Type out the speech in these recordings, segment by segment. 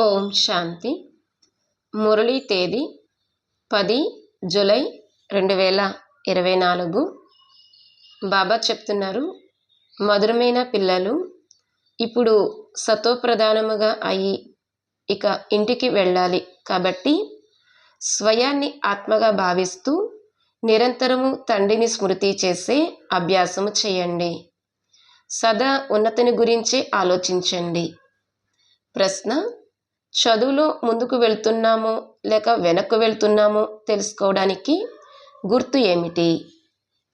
ఓం శాంతి. మురళీ తేదీ పది జూలై రెండు వేల ఇరవై నాలుగు. బాబా చెప్తున్నారు మధురమైన పిల్లలు ఇప్పుడు సతోప్రధానముగా అయి ఇక ఇంటికి వెళ్ళాలి కాబట్టి స్వయాన్ని ఆత్మగా భావిస్తూ నిరంతరము తండ్రిని స్మృతి చేసే అభ్యాసము చేయండి. సదా ఉన్నతిని గురించే ఆలోచించండి. ప్రశ్న చదువులో ముందుకు వెళ్తున్నామో లేక వెనక్కు వెళ్తున్నామో తెలుసుకోవడానికి గుర్తు ఏమిటి?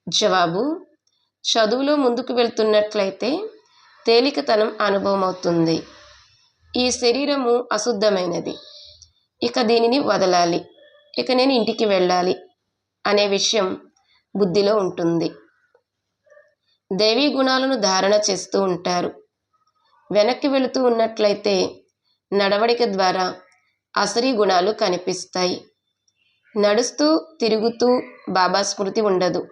జవాబు చదువులో ముందుకు వెళ్తున్నట్లయితే తేలికతనం అనుభవం అవుతుంది ఈ శరీరము అశుద్ధమైనది. ఇక దీనిని వదలాలి. ఇక నేను ఇంటికి వెళ్ళాలి అనే విషయం బుద్ధిలో ఉంటుంది. దేవీ గుణాలను ధారణ చేస్తూ ఉంటారు. వెనక్కి వెళుతూ ఉన్నట్లయితే నడవడిక ద్వారా అసరీ గుణాలు కనిపిస్తాయి. నడుస్తూ తిరుగుతూ బాబా స్మృతి ఉండదు.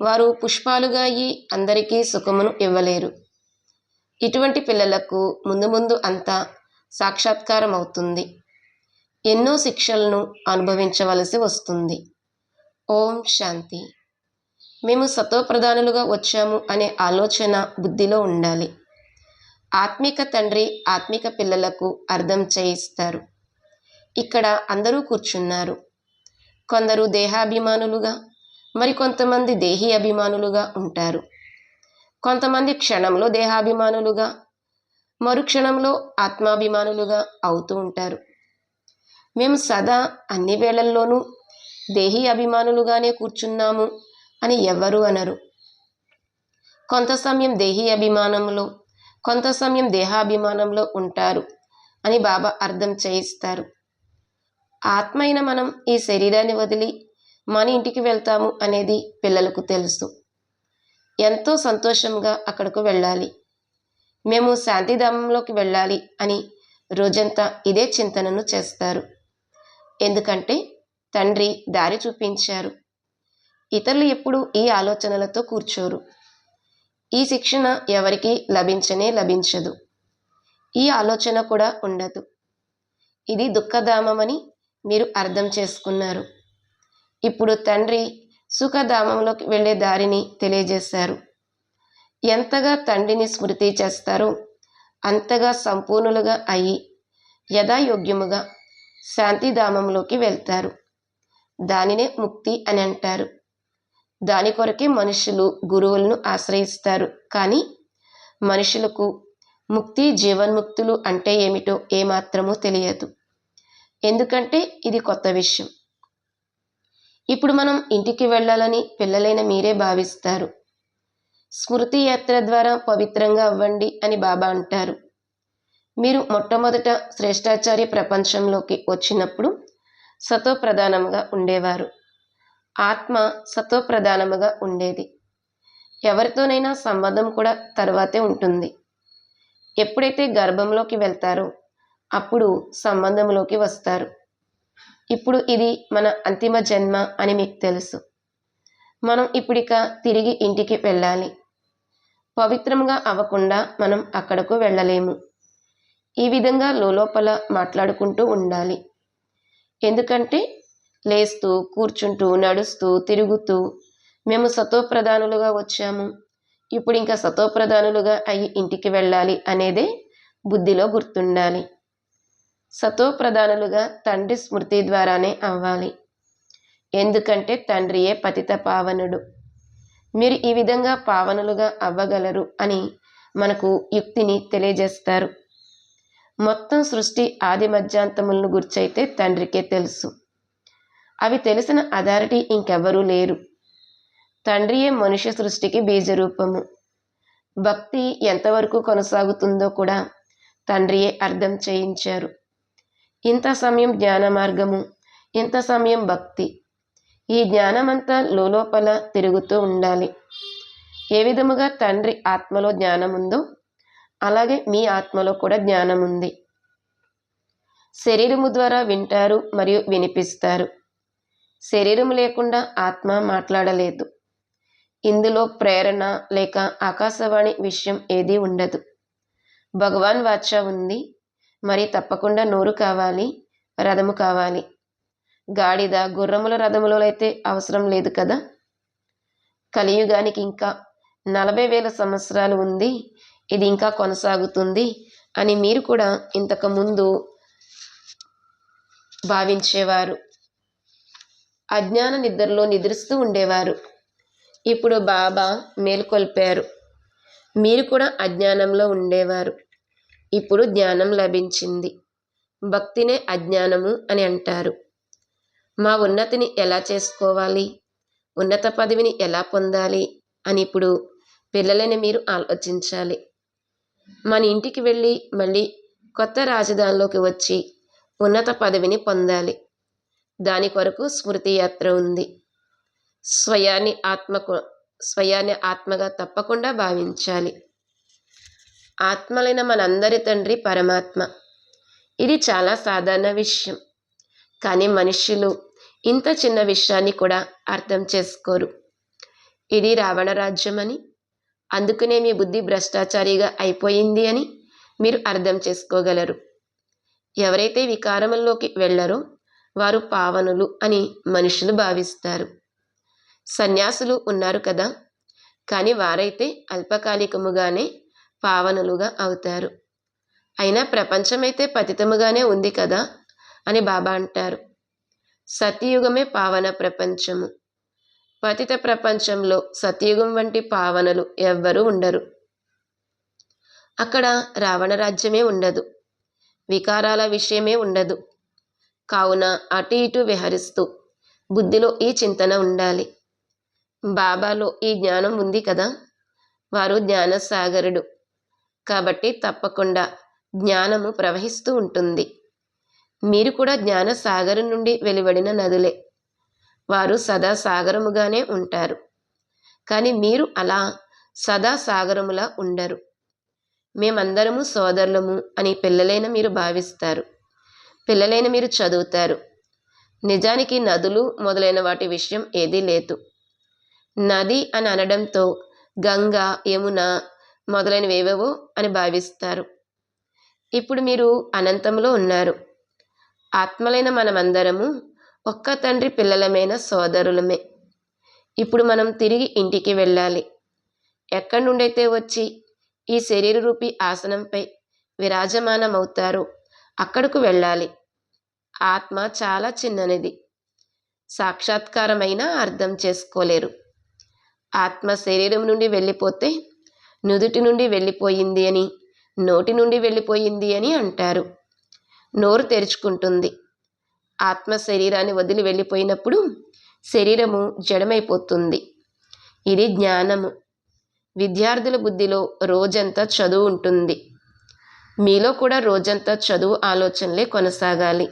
వారు పుష్పాలుగా అయి అందరికీ సుఖమును ఇవ్వలేరు. ఇటువంటి పిల్లలకు ముందు ముందు అంతా సాక్షాత్కారం అవుతుంది ఎన్నో శిక్షలను అనుభవించవలసి వస్తుంది. ఓం శాంతి. మేము సతోప్రధానులుగా వచ్చాము అనే ఆలోచన బుద్ధిలో ఉండాలి. ఆత్మిక తండ్రి ఆత్మిక పిల్లలకు అర్థం చేయిస్తారు. ఇక్కడ అందరూ కూర్చున్నారు. కొందరు దేహాభిమానులుగా మరికొంతమంది దేహీ అభిమానులుగా ఉంటారు. కొంతమంది క్షణంలో దేహాభిమానులుగా మరుక్షణంలో ఆత్మాభిమానులుగా అవుతూ ఉంటారు. మేము సదా అన్ని వేళల్లోనూ దేహీ అభిమానులుగానే కూర్చున్నాము అని ఎవ్వరూ అనరు. కొంత సమయం దేహీ అభిమానంలో కొంత సమయం దేహాభిమానంలో ఉంటారు అని బాబా అర్థం చేయిస్తారు. ఆత్మ అయిన మనం ఈ శరీరాన్ని వదిలి మన ఇంటికి వెళ్తాము అనేది పిల్లలకు తెలుసు. ఎంతో సంతోషంగా అక్కడకు వెళ్ళాలి. మేము శాంతిధామంలోకి వెళ్ళాలి అని రోజంతా ఇదే చింతనను చేస్తారు. ఎందుకంటే తండ్రి దారి చూపించారు. ఇతరులు ఎప్పుడు ఈ ఆలోచనలతో కూర్చోరు. ఈ శిక్షణ ఎవరికి లభించనే లభించదు. ఈ ఆలోచన కూడా ఉండదు. ఇది దుఃఖధామమని మీరు అర్థం చేసుకున్నారు. ఇప్పుడు తండ్రి సుఖధామంలోకి వెళ్ళే దారిని తెలియజేశారు. ఎంతగా తండ్రిని స్మృతి చేస్తారో అంతగా సంపూర్ణులుగా అయి యథాయోగ్యముగా శాంతిధామంలోకి వెళ్తారు. దానినే ముక్తి అని అంటారు. దాని కొరకే మనుషులు గురువులను ఆశ్రయిస్తారు. కానీ మనుషులకు ముక్తి జీవన్ముక్తులు అంటే ఏమిటో ఏమాత్రమూ తెలియదు. ఎందుకంటే ఇది కొత్త విషయం. ఇప్పుడు మనం ఇంటికి వెళ్ళాలని పిల్లలైన మీరే భావిస్తారు. స్మృతి యాత్ర ద్వారా పవిత్రంగా అవ్వండి అని బాబా అంటారు. మీరు మొట్టమొదట శ్రేష్టాచార్య ప్రపంచంలోకి వచ్చినప్పుడు సతో ప్రధానంగా ఉండేవారు. ఆత్మ సత్వప్రధానముగా ఉండేది. ఎవరితోనైనా సంబంధం కూడా తర్వాతే ఉంటుంది. ఎప్పుడైతే గర్భంలోకి వెళ్తారో అప్పుడు సంబంధంలోకి వస్తారు. ఇప్పుడు ఇది మన అంతిమ జన్మ అని మీకు తెలుసు. మనం ఇప్పుడిక తిరిగి ఇంటికి వెళ్ళాలి. పవిత్రంగా అవ్వకుండా మనం అక్కడకు వెళ్ళలేము. ఈ విధంగా లోపల మాట్లాడుకుంటూ ఉండాలి. ఎందుకంటే లేస్తూ కూర్చుంటూ నడుస్తూ తిరుగుతూ మేము సతోప్రధానులుగా వచ్చాము. ఇప్పుడు ఇంకా సతోప్రధానులుగా అయ్యి ఇంటికి వెళ్ళాలి అనేదే బుద్ధిలో గుర్తుండాలి. సతోప్రధానులుగా తండ్రి స్మృతి ద్వారానే అవ్వాలి. ఎందుకంటే తండ్రియే పతిత పావనుడు. మీరు ఈ విధంగా పావనులుగా అవ్వగలరు అని మనకు యుక్తిని తెలియజేస్తారు. మొత్తం సృష్టి ఆది మధ్యాంతములను గుర్చైతే తండ్రికే తెలుసు. అవి తెలిసిన అథారిటీ ఇంకెవ్వరూ లేరు. తండ్రియే మనుష్య సృష్టికి బీజరూపము. భక్తి ఎంతవరకు కొనసాగుతుందో కూడా తండ్రియే అర్థం చేయించారు. ఇంత సమయం జ్ఞాన మార్గము ఇంత సమయం భక్తి. ఈ జ్ఞానమంతా లోపల తిరుగుతూ ఉండాలి. ఏ విధముగా తండ్రి ఆత్మలో జ్ఞానం ఉందో అలాగే మీ ఆత్మలో కూడా జ్ఞానం ఉంది శరీరము ద్వారా వింటారు మరియు వినిపిస్తారు. శరీరం లేకుండా ఆత్మ మాట్లాడలేదు. ఇందులో ప్రేరణ లేక ఆకాశవాణి విషయం ఏదీ ఉండదు. భగవాన్ వాచ ఉంది. మరి తప్పకుండా నోరు కావాలి రథము కావాలి. గాడిద గుర్రముల రథములో అయితే అవసరం లేదు కదా? కలియుగానికి ఇంకా నలభై వేల సంవత్సరాలు ఉంది. ఇది ఇంకా కొనసాగుతుంది అని మీరు కూడా ఇంతకు ముందు భావించేవారు. అజ్ఞాన నిద్రలో నిద్రిస్తూ ఉండేవారు. ఇప్పుడు బాబా మేల్కొల్పారు. మీరు కూడా అజ్ఞానంలో ఉండేవారు. ఇప్పుడు జ్ఞానం లభించింది. భక్తినే అజ్ఞానము అని అంటారు. మా ఉన్నతిని ఎలా చేసుకోవాలి? ఉన్నత పదవిని ఎలా పొందాలి? అని ఇప్పుడు పిల్లలని మీరు ఆలోచించాలి. మన ఇంటికి వెళ్ళి మళ్ళీ కొత్త రాజధానిలోకి వచ్చి ఉన్నత పదవిని పొందాలి. దాని కొరకు స్మృతి యాత్ర ఉంది. స్వయాన్ని ఆత్మకు స్వయాన్ని ఆత్మగా తప్పకుండా భావించాలి. ఆత్మలైన మనందరి తండ్రి పరమాత్మ. ఇది చాలా సాధారణ విషయం. కానీ మనుషులు ఇంత చిన్న విషయాన్ని కూడా అర్థం చేసుకోరు. ఇది రావణ రాజ్యం అని అందుకనే మీ బుద్ధి భ్రష్టాచారిగా అయిపోయింది అని మీరు అర్థం చేసుకోగలరు. ఎవరైతే వికారముల్లోకి వెళ్ళరో వారు పావనులు అని మనుషులు భావిస్తారు. సన్యాసులు ఉన్నారు కదా. కానీ వారైతే అల్పకాలికముగానే పావనులుగా అవుతారు. అయినా ప్రపంచమైతే పతితముగానే ఉంది కదా అని బాబా అంటారు. సత్యయుగమే పావన ప్రపంచము. పతిత ప్రపంచంలో సత్యయుగం వంటి పావనలు ఎవ్వరూ ఉండరు. అక్కడ రావణ రాజ్యమే ఉండదు. వికారాల విషయమే ఉండదు. కావున అటు ఇటు విహరిస్తూ బుద్ధిలో ఈ చింతన ఉండాలి. బాబాలో ఈ జ్ఞానం ఉంది కదా? వారు జ్ఞానసాగరుడు. కాబట్టి తప్పకుండా జ్ఞానము ప్రవహిస్తూ ఉంటుంది. మీరు కూడా జ్ఞానసాగరం నుండి వెలువడిన నదులే. వారు సదా సాగరముగానే ఉంటారు. కానీ మీరు అలా సదా సాగరములా ఉండరు. మేమందరము సోదరులము అని పిల్లలైన మీరు భావిస్తారు. పిల్లలైన మీరు చదువుతారు. నిజానికి నదులు మొదలైన వాటి విషయం ఏదీ లేదు. నది అని అనడంతో గంగా యమున మొదలైనవేవేవో అని భావిస్తారు. ఇప్పుడు మీరు అనంతంలో ఉన్నారు. ఆత్మలైన మనమందరము ఒక్క తండ్రి పిల్లలమైన సోదరులమే. ఇప్పుడు మనం తిరిగి ఇంటికి వెళ్ళాలి. ఎక్కడి నుండైతే వచ్చి ఈ శరీరరూపి ఆసనంపై విరాజమానమవుతారో అక్కడకు వెళ్ళాలి. ఆత్మ చాలా చిన్ననిది. సాక్షాత్కారమైనా అర్థం చేసుకోలేరు. ఆత్మ శరీరం నుండి వెళ్ళిపోతే నుదుటి నుండి వెళ్ళిపోయింది అని నోటి నుండి వెళ్ళిపోయింది అని అంటారు. నోరు తెరుచుకుంటుంది. ఆత్మ శరీరాన్ని వదిలి వెళ్ళిపోయినప్పుడు శరీరము జడమైపోతుంది. ఇది జ్ఞానము. విద్యార్థుల బుద్ధిలో రోజంతా చదువు ఉంటుంది. మీలో కూడా రోజంతా చదువు ఆలోచనలే కొనసాగాలి.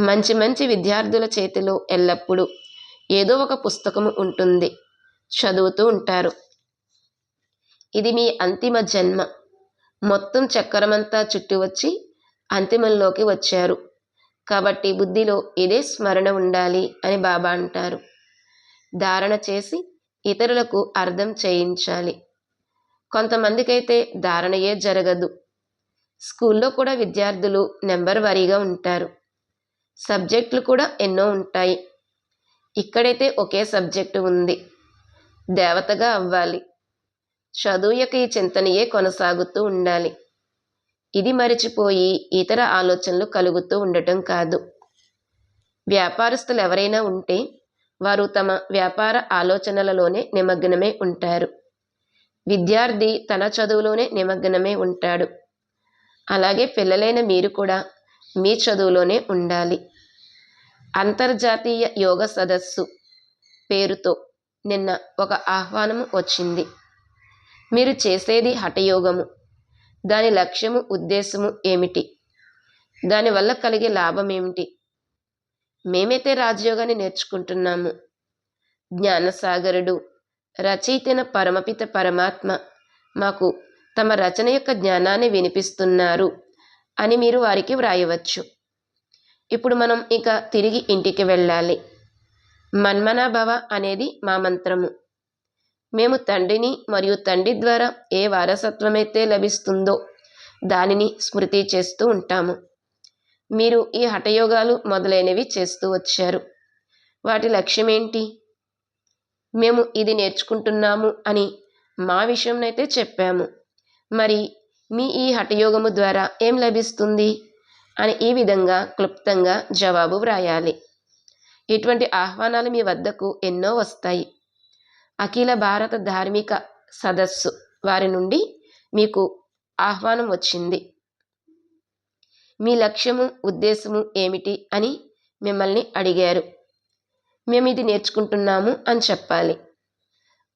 మంచి మంచి విద్యార్థుల చేతిలో ఎల్లప్పుడూ ఏదో ఒక పుస్తకము ఉంటుంది. చదువుతూ ఉంటారు. ఇది మీ అంతిమ జన్మ. మొత్తం చక్రమంతా చుట్టి వచ్చి అంతిమంలోకి వచ్చారు. కాబట్టి బుద్ధిలో ఇదే స్మరణ ఉండాలి అని బాబా అంటారు. ధారణ చేసి ఇతరులకు అర్థం చేయించాలి. కొంతమందికైతే ధారణయే జరగదు. స్కూల్లో కూడా విద్యార్థులు నెంబర్ వారీగా ఉంటారు. సబ్జెక్టులు కూడా ఎన్నో ఉంటాయి. ఇక్కడైతే ఒకే సబ్జెక్టు ఉంది. దేవతగా అవ్వాలి. చదువు యొక్క ఈ చింతనయే కొనసాగుతూ ఉండాలి. ఇది మరిచిపోయి ఇతర ఆలోచనలు కలుగుతూ ఉండటం కాదు. వ్యాపారస్తులు ఎవరైనా ఉంటే వారు తమ వ్యాపార ఆలోచనలలోనే నిమగ్నమే ఉంటారు. విద్యార్థి తన చదువులోనే నిమగ్నమే ఉంటాడు. అలాగే పిల్లలైన మీరు కూడా మీ చదువులోనే ఉండాలి. అంతర్జాతీయ యోగ సదస్సు పేరుతో నిన్న ఒక ఆహ్వానము వచ్చింది. మీరు చేసేది హఠయోగము. దాని లక్ష్యము ఉద్దేశము ఏమిటి? దానివల్ల కలిగే లాభం ఏమిటి? మేమైతే రాజయోగాన్ని నేర్చుకుంటున్నాము. జ్ఞానసాగరుడు రచయితైన పరమపిత పరమాత్మ మాకు తమ రచన యొక్క జ్ఞానాన్ని వినిపిస్తున్నారు అని మీరు వారికి వ్రాయవచ్చు. ఇప్పుడు మనం ఇక తిరిగి ఇంటికి వెళ్ళాలి. మన్మనాభవ అనేది మా మంత్రము. మేము తండ్రిని మరియు తండ్రి ద్వారా ఏ వారసత్వమైతే లభిస్తుందో దానిని స్మృతి చేస్తూ ఉంటాము. మీరు ఈ హఠయోగాలు మొదలైనవి చేస్తూ వచ్చారు. వాటి లక్ష్యం ఏంటి మేము ఇది నేర్చుకుంటున్నాము అని మా విషయంనైతే చెప్పాము. మరి మీ ఈ హఠయోగము ద్వారా ఏం లభిస్తుంది? అని ఈ విధంగా క్లుప్తంగా జవాబు వ్రాయాలి. ఇటువంటి ఆహ్వానాలు మీ వద్దకు ఎన్నో వస్తాయి. అఖిల భారత ధార్మిక సదస్సు వారి నుండి మీకు ఆహ్వానం వచ్చింది. మీ లక్ష్యము ఉద్దేశము ఏమిటి అని మిమ్మల్ని అడిగారు. మేము ఇది నేర్చుకుంటున్నాము అని చెప్పాలి.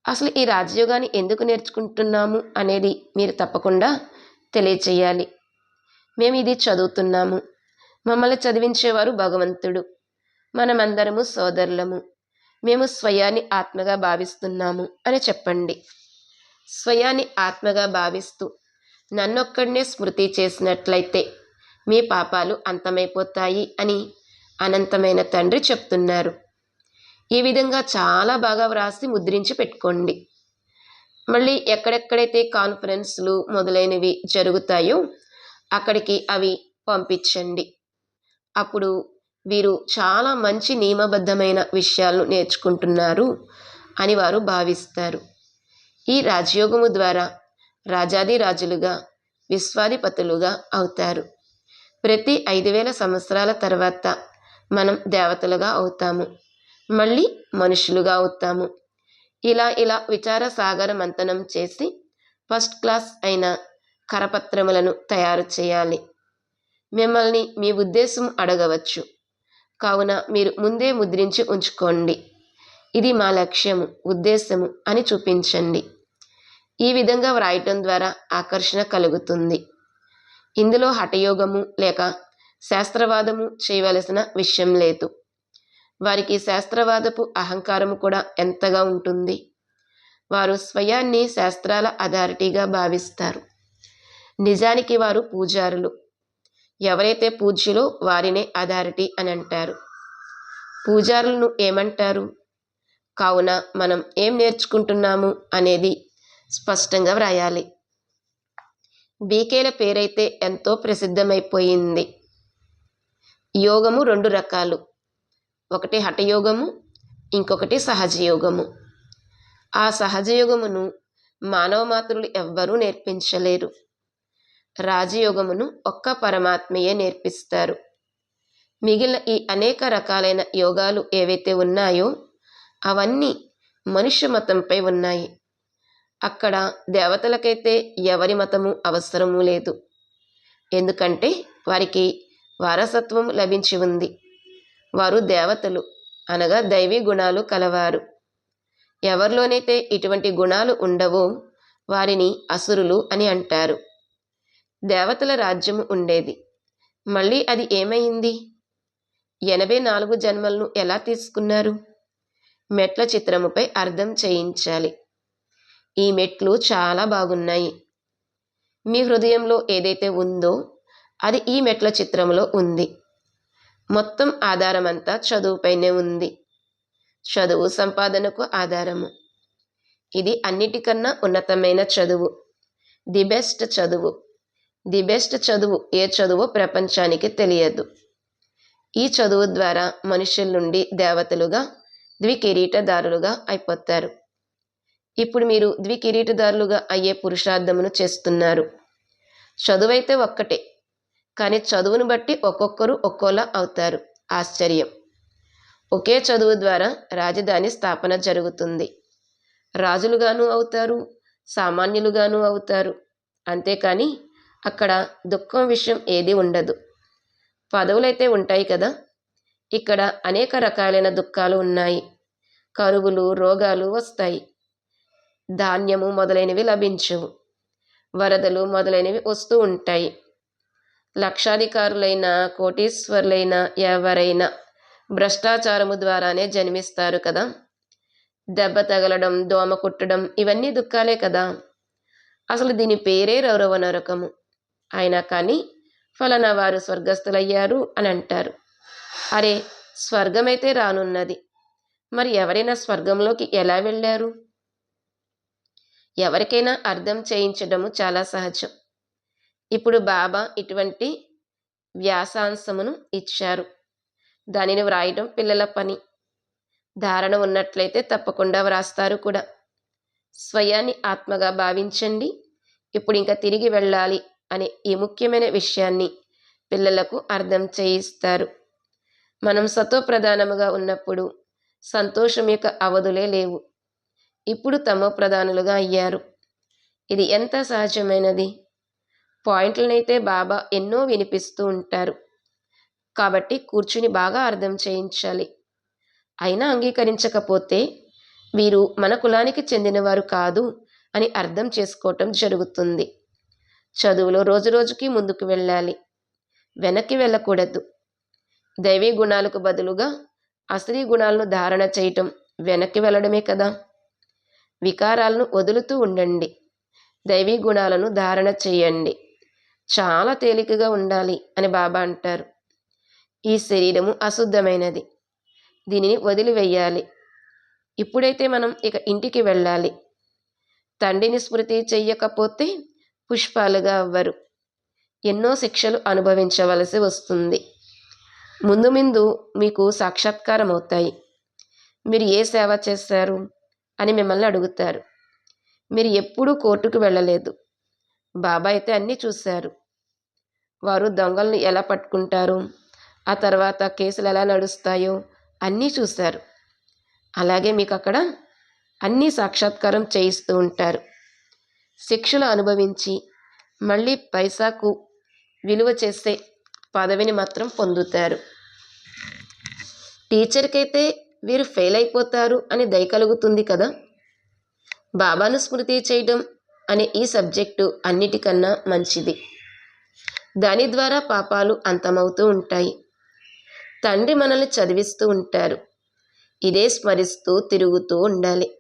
అసలు ఈ రాజయోగాన్ని ఎందుకు నేర్చుకుంటున్నాము అనేది మీరు తప్పకుండా తెలియచేయాలి. మేము ఇది చదువుతున్నాము. మమ్మల్ని చదివించేవారు భగవంతుడు. మనమందరము సోదరులము. మేము స్వయాన్ని ఆత్మగా భావిస్తున్నాము అని చెప్పండి. స్వయాన్ని ఆత్మగా భావిస్తూ నన్నొక్కడినే స్మృతి చేసినట్లయితే మీ పాపాలు అంతమైపోతాయి అని అనంతమైన తండ్రి చెప్తున్నారు. ఈ విధంగా చాలా బాగా వ్రాసి ముద్రించి పెట్టుకోండి. మళ్ళీ ఎక్కడెక్కడైతే కాన్ఫరెన్స్లు మొదలైనవి జరుగుతాయో అక్కడికి అవి పంపించండి. అప్పుడు వీరు చాలా మంచి నియమబద్ధమైన విషయాలను నేర్చుకుంటున్నారు అని వారు భావిస్తారు. ఈ రాజయోగము ద్వారా రాజాది రాజులుగా విశ్వాధిపతులుగా అవుతారు. ప్రతి ఐదు వేల సంవత్సరాల తర్వాత మనం దేవతలుగా అవుతాము. మళ్ళీ మనుషులుగా అవుతాము ఇలా ఇలా విచార సాగర మంతనం చేసి ఫస్ట్ క్లాస్ అయిన కరపత్రములను తయారు చేయాలి. మిమ్మల్ని మీ ఉద్దేశం అడగవచ్చు. కావున మీరు ముందే ముద్రించి ఉంచుకోండి. ఇది మా లక్ష్యము ఉద్దేశము అని చూపించండి. ఈ విధంగా వ్రాయటం ద్వారా ఆకర్షణ కలుగుతుంది. ఇందులో హఠయోగము లేక శాస్త్రవాదము చేయవలసిన విషయం లేదు. వారికి శాస్త్రవాదపు అహంకారము కూడా ఎంతగా ఉంటుంది? వారు స్వయాన్ని శాస్త్రాల అథారిటీగా భావిస్తారు. నిజానికి వారు పూజారులు. ఎవరైతే పూజ్యులో వారినే అథారిటీ అని అంటారు. పూజారులను ఏమంటారు? కావున మనం ఏం నేర్చుకుంటున్నాము అనేది స్పష్టంగా వ్రాయాలి. బీకేల పేరైతే ఎంతో ప్రసిద్ధమైపోయింది. యోగము రెండు రకాలు. ఒకటి హఠయోగము ఇంకొకటి సహజయోగము. ఆ సహజయోగమును మానవ మాతృలు ఎవ్వరూ నేర్పించలేరు. రాజయోగమును ఒక్క పరమాత్మయే నేర్పిస్తారు. మిగిలిన ఈ అనేక రకాలైన యోగాలు ఏవైతే ఉన్నాయో అవన్నీ మనుష్య మతంపై ఉన్నాయి. అక్కడ దేవతలకైతే ఎవరి మతము అవసరము లేదు. ఎందుకంటే వారికి వారసత్వం లభించి ఉంది. వారు దేవతలు అనగా దైవీ గుణాలు కలవారు. ఎవరిలోనైతే ఇటువంటి గుణాలు ఉండవో వారిని అసురులు అని అంటారు. దేవతల రాజ్యము ఉండేది. మళ్ళీ అది ఏమైంది? ఎనభై నాలుగు జన్మలను ఎలా తీసుకున్నారు? మెట్ల చిత్రముపై అర్థం చేయించాలి. ఈ మెట్లు చాలా బాగున్నాయి. మీ హృదయంలో ఏదైతే ఉందో అది ఈ మెట్ల చిత్రంలో ఉంది. మొత్తం ఆధారమంతా చదువుపైనే ఉంది. చదువు సంపాదనకు ఆధారము. ఇది అన్నిటికన్నా ఉన్నతమైన చదువు. ది బెస్ట్ చదువు. ది బెస్ట్ చదువు ఏ చదువు ప్రపంచానికి తెలియదు. ఈ చదువు ద్వారా మనుషుల నుండి దేవతలుగా ద్వికిరీటదారులుగా అయిపోతారు. ఇప్పుడు మీరు ద్వికిరీటదారులుగా అయ్యే పురుషార్థమును చేస్తున్నారు. చదువైతే ఒక్కటే కానీ చదువును బట్టి ఒక్కొక్కరు ఒక్కోలా అవుతారు. ఆశ్చర్యం. ఒకే చదువు ద్వారా రాజధాని స్థాపన జరుగుతుంది. రాజులుగాను అవుతారు సామాన్యులుగాను అవుతారు. అంతేకాని అక్కడ దుఃఖం విషయం ఏది ఉండదు. పదవులైతే ఉంటాయి కదా? ఇక్కడ అనేక రకాలైన దుఃఖాలు ఉన్నాయి. కరువులు రోగాలు వస్తాయి. ధాన్యము మొదలైనవి లభించవు. వరదలు మొదలైనవి వస్తూ ఉంటాయి. లక్షాధికారులైన కోటీశ్వరులైన ఎవరైనా భ్రష్టాచారము ద్వారానే జన్మిస్తారు కదా? దెబ్బ తగలడం దోమ కుట్టడం ఇవన్నీ దుఃఖాలే కదా? అసలు దీని పేరే రౌరవ నరకము. అయినా కానీ ఫలానా వారు స్వర్గస్థులయ్యారు అని అంటారు. అరే స్వర్గమైతే రానున్నది. మరి ఎవరైనా స్వర్గంలోకి ఎలా వెళ్ళారు? ఎవరికైనా అర్థం చేయించడము చాలా సహజం. ఇప్పుడు బాబా ఇటువంటి వ్యాసాంశమును ఇచ్చారు. దానిని వ్రాయడం పిల్లల పని. ధారణ ఉన్నట్లయితే తప్పకుండా వ్రాస్తారు కూడా. స్వయాన్ని ఆత్మగా భావించండి. ఇప్పుడు ఇంకా తిరిగి వెళ్ళాలి అనే ఈ ముఖ్యమైన విషయాన్ని పిల్లలకు అర్థం చేయిస్తారు. మనం సతో ప్రధానముగా ఉన్నప్పుడు సంతోషం యొక్క అవధులే లేవు. ఇప్పుడు తమో ప్రధానులుగా అయ్యారు. ఇది ఎంత సహజమైనది? పాయింట్లనైతే బాబా ఎన్నో వినిపిస్తూ ఉంటారు. కాబట్టి కూర్చుని బాగా అర్థం చేయించాలి. అయినా అంగీకరించకపోతే వీరు మన కులానికి చెందినవారు కాదు అని అర్థం చేసుకోవటం జరుగుతుంది. చదువులో రోజు రోజుకి ముందుకు వెళ్ళాలి. వెనక్కి వెళ్ళకూడదు. దైవీ గుణాలకు బదులుగా అసలీ గుణాలను ధారణ చేయటం వెనక్కి వెళ్ళడమే కదా. వికారాలను వదులుతూ ఉండండి. దైవీ గుణాలను ధారణ చేయండి. చాలా తేలికగా ఉండాలి అని బాబా అంటారు. ఈ శరీరము అశుద్ధమైనది. దీనిని వదిలివేయాలి. ఇప్పుడైతే మనం ఇక ఇంటికి వెళ్ళాలి. తండ్రిని స్మృతి చెయ్యకపోతే పుష్పాలుగా అవ్వరు. ఎన్నో శిక్షలు అనుభవించవలసి వస్తుంది. ముందు ముందు మీకు సాక్షాత్కారం అవుతాయి. మీరు ఏ సేవ చేశారు అని మిమ్మల్ని అడుగుతారు. మీరు ఎప్పుడూ కోర్టుకు వెళ్ళలేదు. బాబా అయితే అన్నీ చూశారు. వారు దొంగలను ఎలా పట్టుకుంటారు? ఆ తర్వాత కేసులు ఎలా నడుస్తాయో అన్నీ చూశారు. అలాగే మీకు అక్కడ అన్నీ సాక్షాత్కారం చేయిస్తూ ఉంటారు. శిక్షలు అనుభవించి మళ్ళీ పైసాకు విలువ చేసే పదవిని మాత్రం పొందుతారు. టీచర్కి అయితే వీరు ఫెయిల్ అయిపోతారు అని దయ కలుగుతుంది కదా? బాబాను స్మృతి చేయడం అనే ఈ సబ్జెక్టు అన్నిటికన్నా మంచిది. దాని ద్వారా పాపాలు అంతమవుతూ ఉంటాయి. తండ్రి మనల్ని చదివిస్తూ ఉంటారు. ఇదే స్మరిస్తూ తిరుగుతూ ఉండాలి.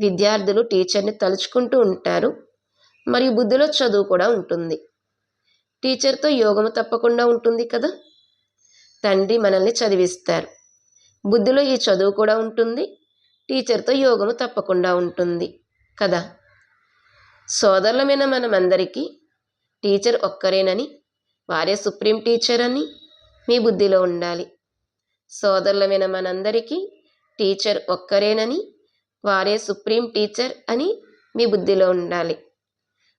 విద్యార్థులు టీచర్ని తలుచుకుంటూ ఉంటారు. మరియు బుద్ధిలో చదువు కూడా ఉంటుంది. టీచర్తో యోగము తప్పకుండా ఉంటుంది కదా? తండ్రి మనల్ని చదివిస్తారు. బుద్ధిలో ఈ చదువు కూడా ఉంటుంది. టీచర్తో యోగము తప్పకుండా ఉంటుంది కదా? సోదరులమైన మనమందరికీ టీచర్ ఒక్కరేనని వారే సుప్రీం టీచర్ అని మీ బుద్ధిలో ఉండాలి. సోదరులమైన మనందరికీ టీచర్ ఒక్కరేనని వారే సుప్రీం టీచర్ అని మీ బుద్ధిలో ఉండాలి.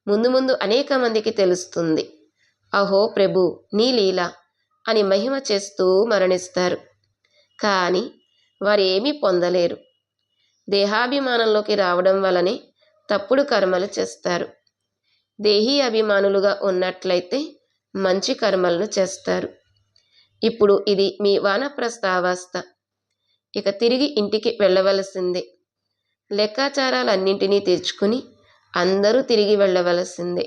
ముందు ముందు అనేక మందికి తెలుస్తుంది అహో ప్రభు నీ లీల అని మహిమ చేస్తూ మరణిస్తారు. కానీ వారు ఏమీ పొందలేరు. దేహాభిమానంలోకి రావడం వలనే తప్పుడు కర్మలు చేస్తారు. దేహీ అభిమానులుగా ఉన్నట్లయితే మంచి కర్మలను చేస్తారు. ఇప్పుడు ఇది మీ వానప్రస్థావస్థ. ఇక తిరిగి ఇంటికి వెళ్ళవలసిందే. లెక్కాచారాలన్నింటినీ తెచ్చుకుని అందరూ తిరిగి వెళ్ళవలసిందే.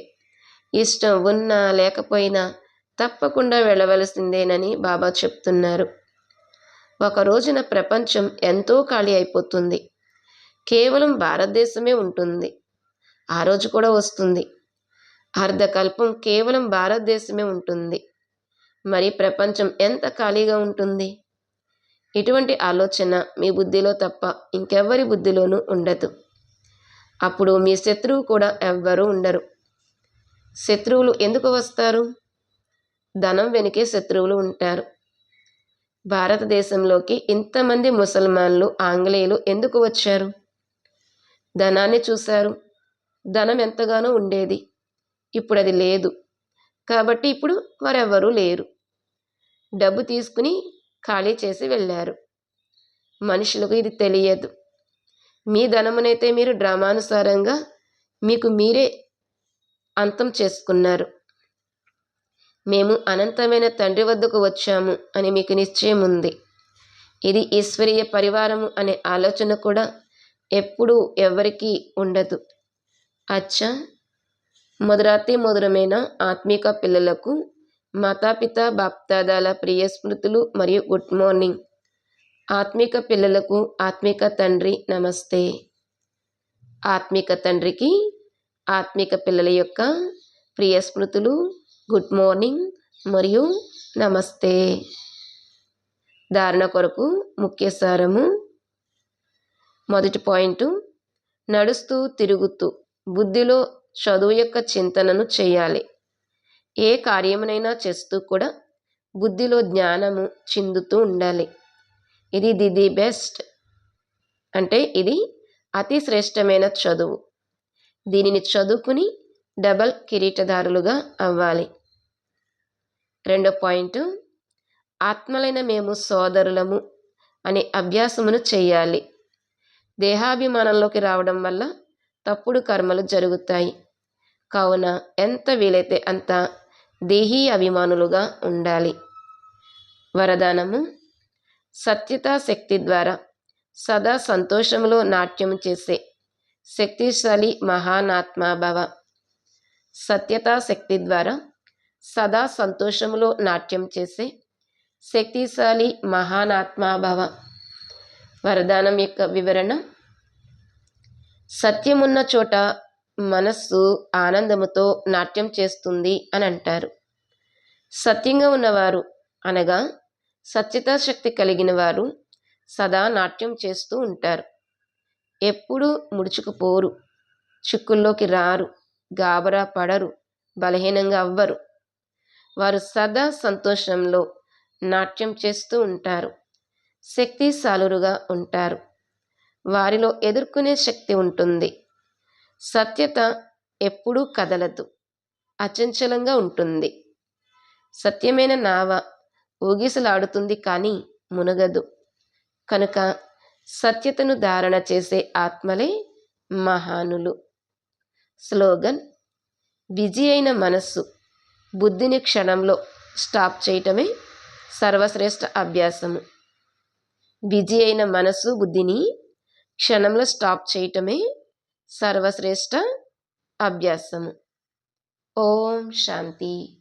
ఇష్టం ఉన్నా లేకపోయినా తప్పకుండా వెళ్ళవలసిందేనని బాబా చెప్తున్నారు. ఒక రోజున ప్రపంచం ఎంతో ఖాళీ అయిపోతుంది. కేవలం భారతదేశమే ఉంటుంది. ఆ రోజు కూడా వస్తుంది. అర్ధకల్పం కేవలం భారతదేశమే ఉంటుంది. మరి ప్రపంచం ఎంత ఖాళీగా ఉంటుంది? ఇటువంటి ఆలోచన మీ బుద్ధిలో తప్ప ఇంకెవ్వరి బుద్ధిలోనూ ఉండదు. అప్పుడు మీ శత్రువు కూడా ఎవ్వరూ ఉండరు. శత్రువులు ఎందుకు వస్తారు? ధనం వెనుకే శత్రువులు ఉంటారు. భారతదేశంలోకి ఇంతమంది ముసల్మాన్లు ఆంగ్లేయులు ఎందుకు వచ్చారు? ధనాన్ని చూశారు. ధనం ఎంతగానో ఉండేది. ఇప్పుడు అది లేదు. కాబట్టి ఇప్పుడు వారెవ్వరూ లేరు. డబ్బు తీసుకుని ఖాళీ చేసి వెళ్ళారు. మనుషులకు ఇది తెలియదు. మీ ధనమునైతే మీరు డ్రామానుసారంగా మీకు మీరే అంతం చేసుకున్నారు. మేము అనంతమైన తండ్రి వద్దకు వచ్చాము అని మీకు నిశ్చయం ఉంది ఇది ఈశ్వరీయ పరివారము అనే ఆలోచన కూడా ఎప్పుడూ ఎవరికీ ఉండదు. అచ్చా! మొదరాతి మధురమైన ఆత్మీక పిల్లలకు మాతాపిత బాప్దాదాల ప్రియ స్మృతులు మరియు గుడ్ మార్నింగ్. ఆత్మిక పిల్లలకు ఆత్మిక తండ్రి నమస్తే. ఆత్మిక తండ్రికి ఆత్మిక పిల్లల యొక్క ప్రియ స్మృతులు గుడ్ మార్నింగ్ మరియు నమస్తే. ధారణ కొరకు ముఖ్య సారము మొదటి పాయింట్ నడుస్తూ తిరుగుతూ బుద్ధిలో చదువు యొక్క చింతనను చేయాలి. ఏ కార్యమునైనా చేస్తూ కూడా బుద్ధిలో జ్ఞానము చిందుతూ ఉండాలి. ఇది ది ది బెస్ట్. అంటే ఇది అతి శ్రేష్టమైన చదువు. దీనిని చదువుకుని డబల్ కిరీటదారులుగా అవ్వాలి. రెండో పాయింట్ ఆత్మలైన మేము సోదరులము అనే అభ్యాసమును చేయాలి. దేహాభిమానంలోకి రావడం వల్ల తప్పుడు కర్మలు జరుగుతాయి. కావున ఎంత వీలైతే అంత దేహీ అభిమానులుగా ఉండాలి. వరదానము సత్యతా శక్తి ద్వారా సదా సంతోషములో నాట్యం చేసే శక్తిశాలి మహానాత్మాభవ. సత్యతా శక్తి ద్వారా సదా సంతోషములో నాట్యం చేసే శక్తిశాలి మహానాత్మాభవ. వరదానం యొక్క వివరణ. సత్యమున్న చోట మనస్సు ఆనందముతో నాట్యం చేస్తుంది అని అంటారు. సత్యంగా ఉన్నవారు అనగా సత్యతా శక్తి కలిగిన వారు సదా నాట్యం చేస్తూ ఉంటారు. ఎప్పుడూ ముడుచుకుపోరు చిక్కుల్లోకి రారు గాబరా పడరు బలహీనంగా అవ్వరు. వారు సదా సంతోషంలో నాట్యం చేస్తూ ఉంటారు. శక్తిశాలురుగా ఉంటారు. వారిలో ఎదుర్కొనే శక్తి ఉంటుంది. సత్యత ఎప్పుడూ కదలదు. అచంచలంగా ఉంటుంది. సత్యమైన నావ ఊగిసలాడుతుంది కానీ మునగదు. కనుక సత్యతను ధారణ చేసే ఆత్మలే మహానులు. స్లోగన్ బిజీ అయిన మనస్సు బుద్ధిని క్షణంలో స్టాప్ చేయటమే సర్వశ్రేష్ఠ అభ్యాసము. బిజీ అయిన మనసు బుద్ధిని క్షణంలో స్టాప్ చేయటమే సర్వశ్రేష్ట అభ్యాసము. ఓం శాంతి.